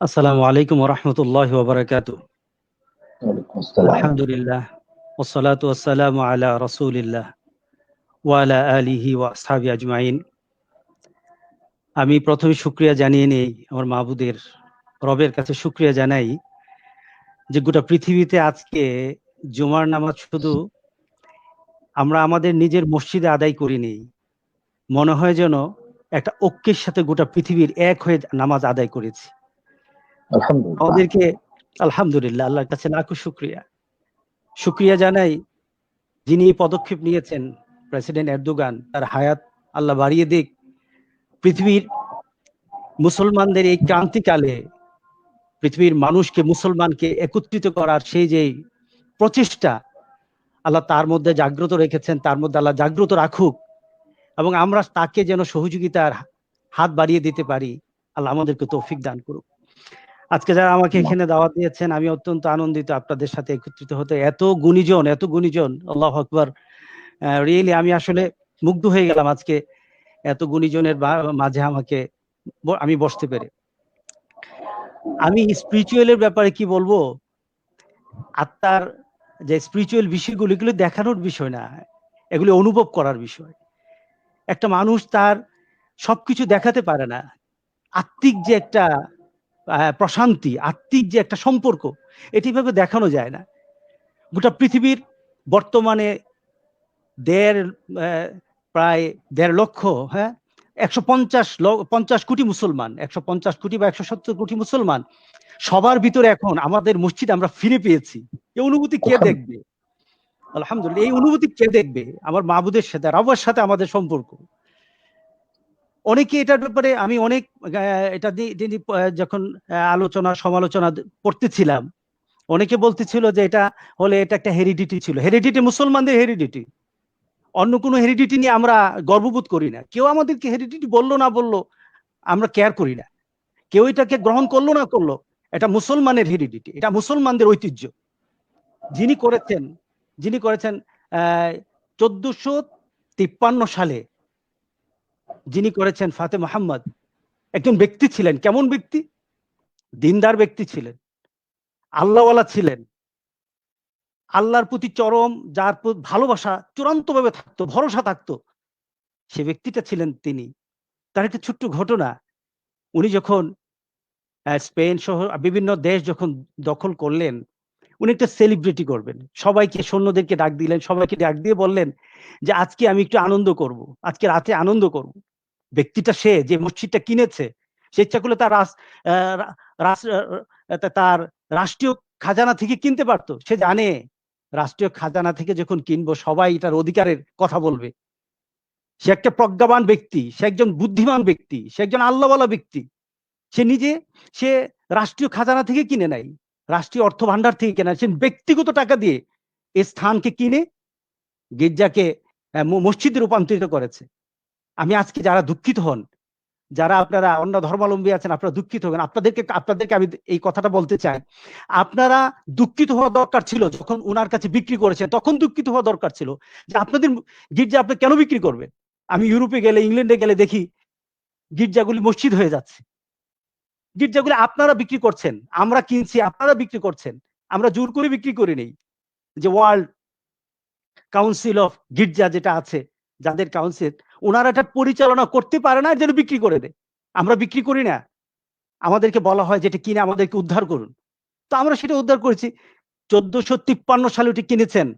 আসসালামু আলাইকুম রহমতুল্লাহ ওবরাকাতু। আলহামদুলিল্লাহ ওসলাতু ওয়াসসালামু আলা রসুলিল্লাহ ওয়ালা আলিহি ওয়া আসহাবি আজমাইন। আমি প্রথমে শুক্রিয়া জানিয়ে নেই আমার মাহবুদের রবের কাছে শুক্রিয়া জানাই যে গোটা পৃথিবীতে আজকে জুমার নামাজ শুধু আমরা আমাদের নিজের মসজিদে আদায় করিনি মনে হয় যেন একটা ঐক্যের সাথে গোটা পৃথিবীর এক হয়ে নামাজ আদায় করেছি। আমাদেরকে আলহামদুলিল্লাহ, আল্লাহর কাছে লাখো শুক্রিয়া। শুক্রিয়া জানাই যিনি পদক্ষেপ নিয়েছেন, প্রেসিডেন্ট এরদোগান, তার হায়াত আল্লাহ বাড়িয়ে দিক। পৃথিবীর মুসলমানদের এই ক্রান্তিকালে পৃথিবীর মানুষকে, মুসলমানকে একত্রিত করার সেই যে প্রচেষ্টা আল্লাহ তার মধ্যে জাগ্রত রেখেছেন, তার মধ্যে আল্লাহ জাগ্রত রাখুক এবং আমরা তাকে যেন সহযোগিতার হাত বাড়িয়ে দিতে পারি, আল্লাহ আমাদেরকে তৌফিক দান করুক। আজকে যারা আমাকে এখানে দাওয়াত দিয়েছেন আমি অত্যন্ত আনন্দিত আপনাদের সাথে একত্রিত হতে। এত গুণীজন এত গুণীজন আল্লাহ আকবর। রিয়েলি আমি আসলে মুগ্ধ হয়ে গেলাম আজকে এত গুণীজনের মাঝে আমাকে আমি বসতে পেরে। আমি স্পিরিচুয়ালের ব্যাপারে কি বলব? আত্মার যে স্পিরিচুয়াল বিষয়গুলো এগুলো দেখানোর বিষয় না। এগুলো অনুভব করার বিষয়। একটা মানুষ তার সবকিছু দেখাতে পারে না। আত্মিক যে একটা প্রশান্তি আত্মিক যে একটা সম্পর্ক এটি ভাবে দেখানো যায় না। গোটা পৃথিবীর বর্তমানে দেড় প্রায় দেড় লক্ষ হ্যাঁ একশো পঞ্চাশ পঞ্চাশ কোটি মুসলমান একশো পঞ্চাশ কোটি বা একশো সত্তর কোটি মুসলমান সবার ভিতরে এখন আমাদের মসজিদ আমরা ফিরে পেয়েছি। এই অনুভূতি কে দেখবে? আলহামদুলিল্লাহ এই অনুভূতি কে দেখবে? আমার মাহবুদের সাথে রবের সাথে আমাদের সম্পর্ক। অনেকে এটার ব্যাপারে আমি অনেক এটা যখন আলোচনা, সমালোচনা পড়তেছিলাম অনেকে বলতেছিল যে এটা হলে এটা একটা হেরিডিটি ছিল। হেরিডিটি মুসলমানদের হেরিডিটি। অন্য কোনো হেরিডিটি নিয়ে আমরা গর্ববোধ করি না। কেউ আমাদেরকে হেরিডিটি বলল না বলল, আমরা কেয়ার করি না। কেউ এটাকে গ্রহণ করল না করল, এটা মুসলমানের হেরিডিটি। এটা মুসলমানদের ঐতিহ্য। যিনি করেছেন যিনি করেছেন চোদ্দশো তিপ্পান্ন সালে যিনি করেছেন ফাতে মোহাম্মদ, একজন ব্যক্তি ছিলেন। কেমন ব্যক্তি? দিনদার ব্যক্তি ছিলেন। আল্লাহওয়ালা ছিলেন। আল্লাহর প্রতি চরম, যার ভালোবাসা চূড়ান্ত ভাবে থাকতো, ভরসা থাকতো, সে ব্যক্তিটা ছিলেন তিনি। তার একটা ছোট্ট ঘটনা, উনি যখন স্পেন সহ বিভিন্ন দেশ যখন দখল করলেন, উনি একটা সেলিব্রিটি করবেন। সবাইকে, সৈন্যদেরকে ডাক দিলেন, সবাইকে ডাক দিয়ে বললেন যে, আজকে আমি একটু আনন্দ করব, আজকে রাতে আনন্দ করব। ব্যক্তিটা সে যে মসজিদটা কিনেছে, সে ইচ্ছা করলে তার তার রাষ্ট্রীয় খাজানা থেকে কিনতে পারতো। সে জানে রাষ্ট্রীয় খাজানা থেকে যখন কিনবো, সবাই এটার অধিকারের কথা বলবে। সে একটা প্রজ্ঞাবান ব্যক্তি, সে একজন বুদ্ধিমান ব্যক্তি, সে একজন আল্লাহওয়ালা ব্যক্তি। সে নিজে, সে রাষ্ট্রীয় খাজানা থেকে কিনে নাই রাষ্ট্রীয় অর্থ ভান্ডার থেকে কেনা সে ব্যক্তিগত টাকা দিয়ে এই স্থানকে কিনে গির্জাকে মসজিদে রূপান্তরিত করেছে। আমি আজকে যারা দুঃখিত হন, যারা আপনারা অন্য ধর্মাবলম্বী আছেন, আপনারা দুঃখিত হবেন। আপনাদেরকে আপনাদেরকে আমি এই কথাটা বলতে চাই। আপনারা দুঃখিত হওয়া দরকার ছিল যখন ওনার কাছে বিক্রি করেছেন, তখন দুঃখিত হওয়া দরকার ছিল যে আপনাদের গির্জা আপনি কেন বিক্রি করবেন? আমি ইউরোপে গেলে, ইংল্যান্ডে গেলে দেখি গির্জাগুলি মসজিদ হয়ে যাচ্ছে। গির্জাগুলি আপনারা বিক্রি করছেন, আমরা কিনছি, আপনারা বিক্রি করছেন। আমরা জোর করে বিক্রি করি নেই। যে ওয়ার্ল্ড কাউন্সিল অফ গির্জা যেটা আছে, যাদের কাউন্সিল ওনারা এটা পরিচালনা করতে পারে না, যেন বিক্রি করে দেয়। আমরা বিক্রি করি না। আমাদেরকে বলা হয় যেটা কিনে আমাদেরকে উদ্ধার করুন। তো আমরা সেটা উদ্ধার করেছি। চোদ্দশো তিপ্পান্ন সালে ওটি কিনেছেন।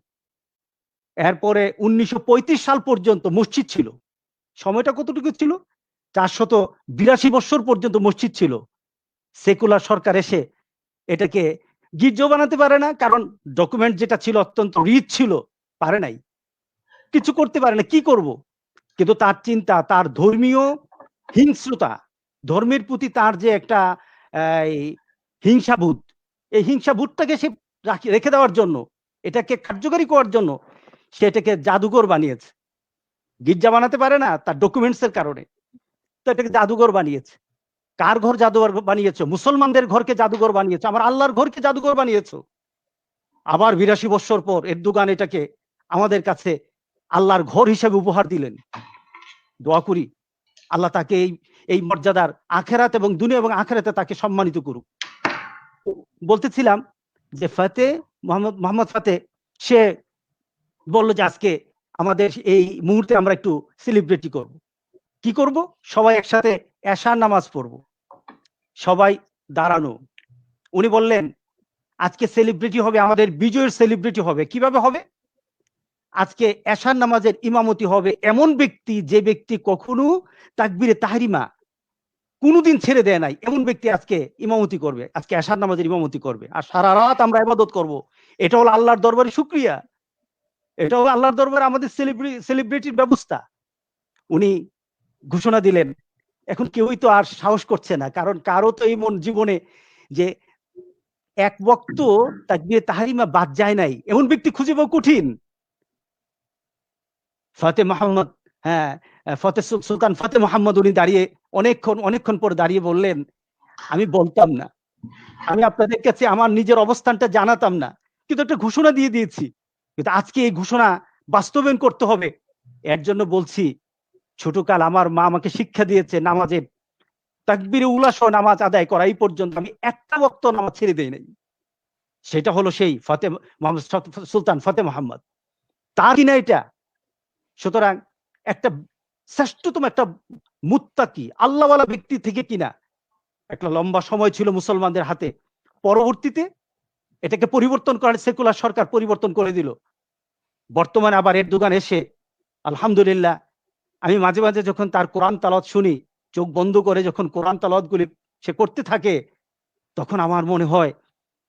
এরপরে উনিশশো পঁয়ত্রিশ সাল পর্যন্ত মসজিদ ছিল। সময়টা কতটুকু ছিল? চারশত বিরাশি বছর পর্যন্ত মসজিদ ছিল। সেকুলার সরকার এসে এটাকে গির্জ বানাতে পারে না, কারণ ডকুমেন্ট যেটা ছিল অত্যন্ত রিচ ছিল, পারে নাই। কিছু করতে পারে না, কি করব? কিন্তু তার চিন্তা, তার ধর্মীয় হিংস্রতা, ধর্মের প্রতি তার যে একটা হিংসাভূত এই হিংসাভূতটাকে সে রাখি- দেওয়ার জন্য, এটাকে কার্যকারী করার জন্য সে এটাকে জাদুঘর বানিয়েছে। গির্জা বানাতে পারে না তার ডকুমেন্টস এর কারণে। তো এটাকে জাদুঘর বানিয়েছে। কার ঘর জাদুঘর বানিয়েছো? মুসলমানদের ঘরকে জাদুঘর বানিয়েছো? আমার আল্লাহর ঘরকে জাদুঘর বানিয়েছো? আবার বিরাশি বছর পর এরদোগান এটাকে আমাদের কাছে আল্লাহর ঘর হিসেবে উপহার দিলেন। দোয়া করি আল্লাহ তাকে এই এই মর্যাদার আখেরাত এবং দুনিয়া এবং আখেরাতে তাকে সম্মানিত করুক। বলতেছিলাম যে ফাতে মোহাম্মদ মোহাম্মদ ফাতে, সে বলল যে আজকে আমাদের এই মুহূর্তে আমরা একটু সেলিব্রিটি করব। কি করব? সবাই একসাথে এশার নামাজ পড়ব। সবাই দাঁড়ানো। উনি বললেন, আজকে সেলিব্রিটি হবে, আমাদের বিজয়ের সেলিব্রিটি হবে। কীভাবে হবে? আজকে এশার নামাজের ইমামতি হবে এমন ব্যক্তি যে ব্যক্তি কখনো তাকবিরে তাহারিমা কোনোদিন ছেড়ে দেয় নাই। এমন ব্যক্তি আজকে ইমামতি করবে, আজকে এশার নামাজের ইমামতি করবে। আর সারা রাত আমরা ইবাদত করব। এটা হলো আল্লাহর দরবারে শুক্রিয়া। এটা হলো আল্লাহর দরবারে আমাদের সেলিব্রিটির ব্যবস্থা। উনি ঘোষণা দিলেন, এখন কেউই তো আর সাহস করছে না। কারণ কারও তো এই মন জীবনে যে এক বক্ত তাকবিরে তাহারিমা বাদ যায় নাই। এমন ব্যক্তি খুঁজে পাওয়া কঠিন। ফতে মোহাম্মদ হ্যাঁ ফতে সুলতান ফতে মোহাম্মদ উনি দাঁড়িয়ে অনেকক্ষণ অনেকক্ষণ পরে দাঁড়িয়ে বললেন, আমি বলতাম না। আমি আপনাদের কাছে আমার নিজের অবস্থানটা জানাতাম না। কিন্তু একটা ঘোষণা দিয়ে দিয়েছি। কিন্তু আজকে এই ঘোষণা বাস্তবায়ন করতে হবে। এর জন্য বলছি, ছোটকাল আমার মা আমাকে শিক্ষা দিয়েছে নামাজের। তাকবিরে উলাস নামাজ আদায় করা এই পর্যন্ত আমি একটা বক্ত নামাজ ছেড়ে দেই নাই। সেটা হলো সেই ফতে মোহাম্মদ সুলতান ফতে মোহাম্মদ। তার কিনা এটা? সুতরাং একটা শ্রেষ্ঠতম একটা মুত্তাকি আল্লাহওয়ালা ব্যক্তি থেকে কিনা? একটা লম্বা সময় ছিল মুসলমানদের হাতে। পরবর্তীতে এটাকে পরিবর্তন করার সেকুলার সরকার পরিবর্তন করে দিল। বর্তমানে আবার এর দোকান এসে, আলহামদুলিল্লাহ, আমি মাঝে মাঝে যখন তার কোরআন তালত শুনি, চোখ বন্ধ করে যখন কোরআন তালাত গুলি সে করতে থাকে, তখন আমার মনে হয়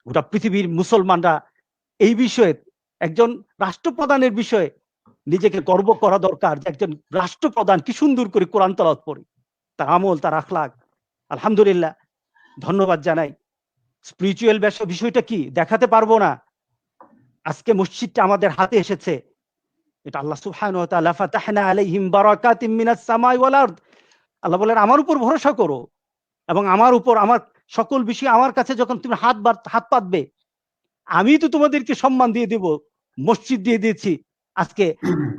গোটা পৃথিবীর মুসলমানরা এই বিষয়ে একজন রাষ্ট্রপ্রধানের বিষয়ে নিজেকে গর্ব করা দরকার যে একজন রাষ্ট্রপ্রধান কি সুন্দর করে কোরআন তালাত পড়ে তার আমল, তার আখলাক আলহামদুলিল্লাহ। ধন্যবাদ জানাই। স্পিরিচুয়াল ব্যবসা বিষয়টা কি? দেখাতে পারব না। আজকে মসজিদটা আমাদের হাতে এসেছে। এটা আল্লাহ সামাই আল্লাহ বলেন, আমার উপর ভরসা করো এবং আমার উপর, আমার সকল বিষয় আমার কাছে যখন তুমি হাত হাত পাতবে, আমি তো তোমাদেরকে সম্মান দিয়ে দেব, মসজিদ দিয়ে দিয়েছি। আজকে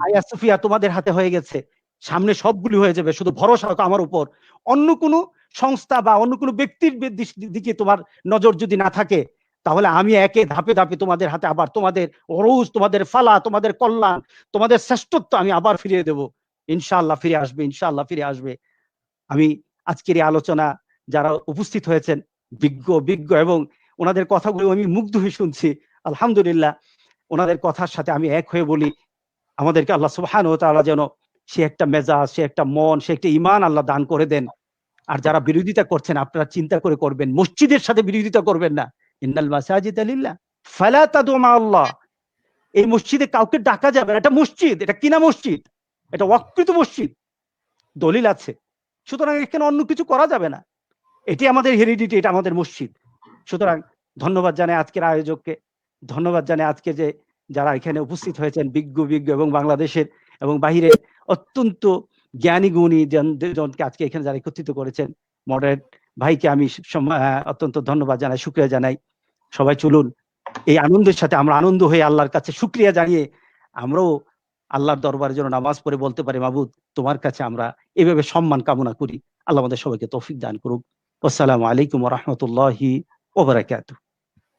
আয়া সুফিয়া তোমাদের হাতে হয়ে গেছে। সামনে সবগুলি হয়ে যাবে, শুধু ভরসা আমার উপর। অন্য কোনো সংস্থা বা অন্য কোনো ব্যক্তির দিকে তোমার নজর যদি না থাকে, তাহলে আমি একে ধাপে ধাপে তোমাদের হাতে আবার তোমাদের অরুজ তোমাদের ফালা, তোমাদের কল্যাণ, তোমাদের শ্রেষ্ঠত্ব আমি আবার ফিরিয়ে দেব। ইনশাআল্লাহ ফিরে আসবে, ইনশাআল্লাহ ফিরে আসবে। আমি আজকের এই আলোচনা যারা উপস্থিত হয়েছেন, বিজ্ঞ বিজ্ঞ এবং ওনাদের কথাগুলো আমি মুগ্ধ হয়ে শুনছি, আলহামদুলিল্লাহ, ওনাদের কথার সাথে আমি এক হয়ে বলি আমাদেরকে আল্লাহ সুবহান ও তাআলা যেন সে একটা মেজাজ, সে একটা মন, সে একটা ইমান আল্লাহ দান করে দেন। আর যারা বিরোধিতা করছেন, আপনারা চিন্তা করে করবেন, মসজিদের সাথে বিরোধিতা করবেন না। ইন্নাল মাসাজিদ আলিল্লাহ ফালা তাদু মা আল্লাহ। এই মসজিদে কাউকে ডাকা যাবে এটা মসজিদ, এটা কিনা মসজিদ? এটা ওয়াকৃত মসজিদ। দলিল আছে। সুতরাং এখানে অন্য কিছু করা যাবে না। এটি আমাদের হেরিডিটি এটা আমাদের মসজিদ। সুতরাং ধন্যবাদ জানাই আজকের আয়োজককে। ধন্যবাদ জানাই আজকে যে যারা এখানে উপস্থিত হয়েছেন, বিজ্ঞ বিজ্ঞ এবং বাংলাদেশের এবং বাহিরে অত্যন্ত জ্ঞানী, গুণী জনকে আজকে এখানে যারা একত্রিত করেছেন, মডারেট ভাইকে আমি অত্যন্ত ধন্যবাদ জানাই, শুক্রিয়া জানাই। সবাই চলুন, এই আনন্দের সাথে আমরা আনন্দ হয়ে আল্লাহর কাছে শুক্রিয়া জানিয়ে আমরাও আল্লাহর দরবারে যেন নামাজ পড়ে বলতে পারি, মাবুদ, তোমার কাছে আমরা এভাবে সম্মান কামনা করি। আল্লাহ আমাদের সবাইকে তৌফিক দান করুক। আসসালামু আলাইকুম রহমতুল্লাহি ওবরাকাতুহ